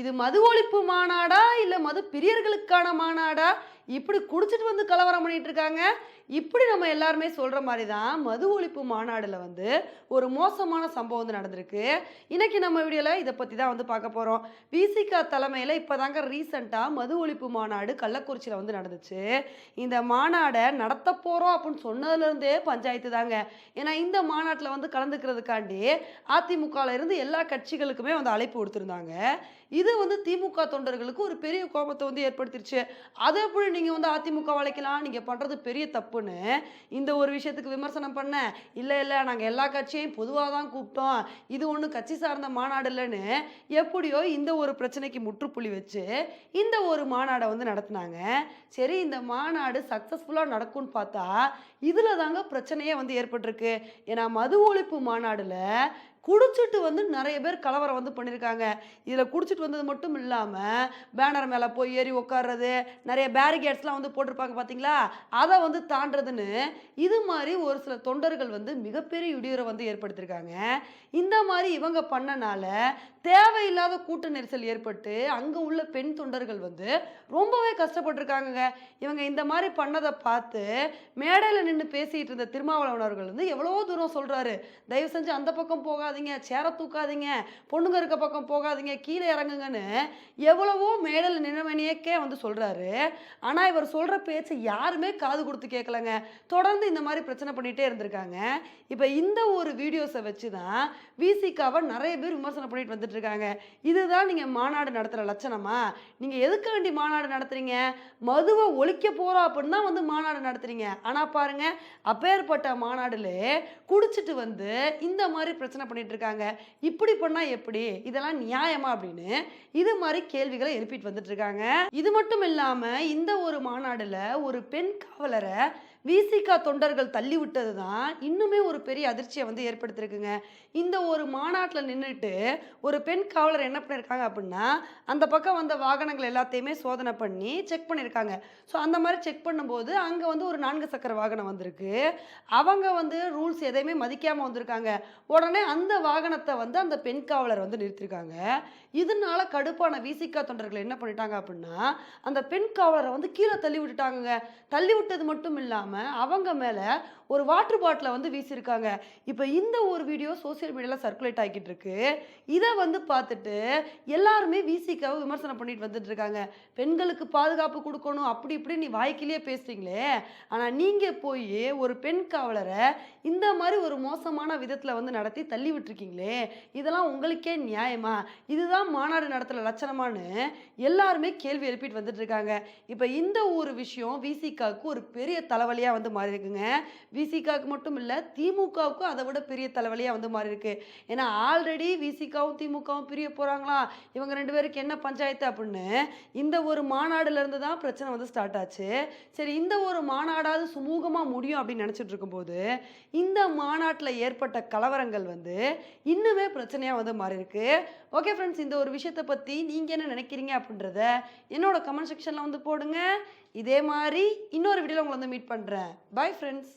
இது மது ஒழிப்பு மாநாடா? இல்லை மது பிரியர்களுக்கான மாநாடா? இப்படி குடிச்சிட்டு வந்து கலவரம் பண்ணிட்டு இருக்காங்க. இப்படி நம்ம எல்லாருமே சொல்கிற மாதிரி தான் மது ஒழிப்பு மாநாடில் வந்து ஒரு மோசமான சம்பவம் வந்து நடந்திருக்கு. இன்றைக்கி நம்ம வீடியோவில் இதை பற்றி தான் வந்து பார்க்க போகிறோம் விசிகா இப்போ தாங்க ரீசெண்டா மது ஒழிப்பு மாநாடு கள்ளக்குறிச்சியில் வந்து நடந்துச்சு. இந்த மாநாடை நடத்த போகிறோம் அப்படின்னு சொன்னதுலேருந்தே பஞ்சாயத்து தாங்க. ஏன்னா இந்த மாநாட்டில் வந்து கலந்துக்கிறதுக்காண்டி அதிமுகவில் இருந்து எல்லா கட்சிகளுக்குமே வந்து அழைப்பு கொடுத்துருந்தாங்க இது வந்து திமுக தொண்டர்களுக்கு ஒரு பெரிய கோபத்தை வந்து ஏற்படுத்திருச்சு. அதை எப்படி நீங்கள் வந்து அதிமுக வளைக்கலாம் நீங்கள் பண்ணுறது பெரிய தப்பு. தப்புன்னு இந்த ஒரு விஷயத்துக்கு விமர்சனம் பண்ண இல்லை இல்லை நாங்கள் எல்லா கட்சியையும் பொதுவாக தான் கூப்பிட்டோம். இது ஒன்றும் கட்சி சார்ந்த மாநாடு இல்லைன்னு எப்படியோ இந்த ஒரு பிரச்சனைக்கு முற்றுப்புள்ளி வச்சு இந்த ஒரு மாநாடை வந்து நடத்தினாங்க. சரி இந்த மாநாடு சக்ஸஸ்ஃபுல்லாக நடக்கும்னு பார்த்தா இதில் தாங்க பிரச்சனையே வந்து ஏற்பட்டிருக்கு. ஏன்னா மது ஒழிப்பு மாநாடில் குடிச்சிட்டு வந்து நிறைய பேர் கலவரம் வந்து பண்ணியிருக்காங்க. இதில் குடிச்சிட்டு வந்தது மட்டும் இல்லாமல் பேனர் மேலே போய் ஏறி உட்கார்றது நிறைய பேரிகேட்ஸ்லாம் வந்து போட்டிருப்பாங்க பார்த்தீங்களா அதை வந்து தாண்டுறதுன்னு இது மாதிரி ஒரு சில தொண்டர்கள் வந்து மிகப்பெரிய இடையூறை வந்து ஏற்படுத்தியிருக்காங்க. இந்த மாதிரி இவங்க பண்ணனால தேவையில்லாத கூட்ட நெரிசல் ஏற்பட்டு அங்கே உள்ள பெண் தொண்டர்கள் வந்து ரொம்பவே கஷ்டப்பட்டிருக்காங்கங்க. இவங்க இந்த மாதிரி பண்ணதை பார்த்து மேடையில் நின்று பேசிகிட்டு இருந்த திருமாவளவன் அவர்கள் வந்து எவ்வளோ தூரம் சொல்கிறாரு தயவு செஞ்சு அந்த பக்கம் போகாது போகாதீங்க சேர தூக்காதீங்க பொண்ணுங்க இருக்க பக்கம் போகாதீங்க கீழே இறங்குங்கன்னு எவ்வளவோ மேடல் நினைவனியக்கே வந்து சொல்றாரு. ஆனா இவர் சொல்ற பேச்சு யாருமே காது கொடுத்து கேட்கலங்க தொடர்ந்து இந்த மாதிரி பிரச்சனை பண்ணிகிட்டே இருந்திருக்காங்க. இப்போ இந்த ஒரு வீடியோஸை வச்சு தான் விசிகாவை நிறைய பேர் விமர்சனம் பண்ணிட்டு வந்துட்டு இருக்காங்க இதுதான் நீங்கள் மாநாடு நடத்துகிற லட்சணமா? நீங்கள் எதுக்கு வேண்டி மாநாடு நடத்துறீங்க? மதுவை ஒழிக்க போகிறோம் அப்படின்னு தான் வந்து மாநாடு நடத்துறீங்க. ஆனால் பாருங்க அப்பேற்பட்ட மாநாடுல குடிச்சிட்டு வந்து இந்த மாதிரி பிரச்சனை பண்ணி இருக்காங்க இப்படி பண்ணா எப்படி? இதெல்லாம் நியாயமா அப்படின்னு இது மாதிரி கேள்விகளை எழுப்பிட்டு வந்துட்டு இருக்காங்க இது மட்டும் இல்லாம இந்த ஒரு மாநாடுல ஒரு பெண் காவலரை விசிகா தொண்டர்கள் தள்ளிவிட்டது தான் இன்னுமே ஒரு பெரிய அதிர்ச்சியை வந்து ஏற்படுத்தியிருக்குங்க. இந்த ஒரு மாநாட்டில் நின்றுட்டு ஒரு பெண் காவலர் என்ன பண்ணியிருக்காங்க அப்படின்னா அந்த பக்கம் வந்த வாகனங்கள் எல்லாத்தையுமே சோதனை பண்ணி செக் பண்ணியிருக்காங்க. ஸோ அந்த மாதிரி செக் பண்ணும்போது அங்கே வந்து ஒரு நான்கு சக்கர வாகனம் வந்திருக்கு. அவங்க வந்து ரூல்ஸ் எதையுமே மதிக்காமல் வந்திருக்காங்க. உடனே அந்த வாகனத்தை வந்து அந்த பெண் காவலர் வந்து நிறுத்திருக்காங்க இதனால கடுப்பான விசிகா தொண்டர்கள் என்ன பண்ணிட்டாங்க அப்படின்னா அந்த பெண் காவலரை வந்து கீழே தள்ளி விட்டுட்டாங்கங்க தள்ளி விட்டது மட்டும் இல்லாமல் அவங்க மேலே ஒரு வாட்டர் பாட்டிலை வந்து வீசியிருக்காங்க. இப்போ இந்த ஒரு வீடியோ சோஷியல் மீடியாவில் சர்க்குலேட் ஆகிட்டு இருக்கு இதை வந்து பார்த்துட்டு எல்லாருமே விசிக்காவை விமர்சனம் பண்ணிட்டு வந்துட்டு இருக்காங்க. பெண்களுக்கு பாதுகாப்பு கொடுக்கணும் அப்படி இப்படி நீ வாய்க்கிலேயே பேசுறீங்களே. ஆனால் நீங்கள் போய் ஒரு பெண் காவலரை இந்த மாதிரி ஒரு மோசமான விதத்தில் வந்து நடத்தி தள்ளி விட்டுருக்கீங்களே. இதெல்லாம் உங்களுக்கே நியாயமா? இதுதான் மாநாடு நடத்துகிற லட்சணமான்னு எல்லாருமே கேள்வி எழுப்பிட்டு வந்துட்டு இருக்காங்க. இப்போ இந்த ஒரு விஷயம் விசிகாவுக்கு ஒரு பெரிய தலைவலி தலைவலியாக வந்து மாறி இருக்குங்க விசிகாவுக்கு மட்டும் இல்லை திமுகவுக்கும் அதை விட பெரிய தலைவலியாக வந்து மாறி இருக்கு ஏன்னா ஆல்ரெடி விசிகாவும் திமுகவும் பிரிய போகிறாங்களா இவங்க ரெண்டு பேருக்கு என்ன பஞ்சாயத்து அப்படின்னு இந்த ஒரு மாநாடுல இருந்து தான் பிரச்சனை வந்து ஸ்டார்ட் ஆச்சு. சரி இந்த ஒரு மாநாடாவது சுமூகமாக முடியும் அப்படின்னு நினச்சிட்டு இருக்கும்போது இந்த மாநாட்டில் ஏற்பட்ட கலவரங்கள் வந்து இன்னுமே பிரச்சனையாக வந்து மாறி இருக்கு ஓகே ஃப்ரெண்ட்ஸ் இந்த ஒரு விஷயத்தை பற்றி நீங்கள் என்ன நினைக்கிறீங்க அப்படின்றத என்னோட கமெண்ட் செக்ஷனில் வந்து போடுங்க. இதே மாதிரி இன்னொரு வீடியோவில் உங்களை வந்து மீட் பண்ணுறேன் பை ஃப்ரெண்ட்ஸ்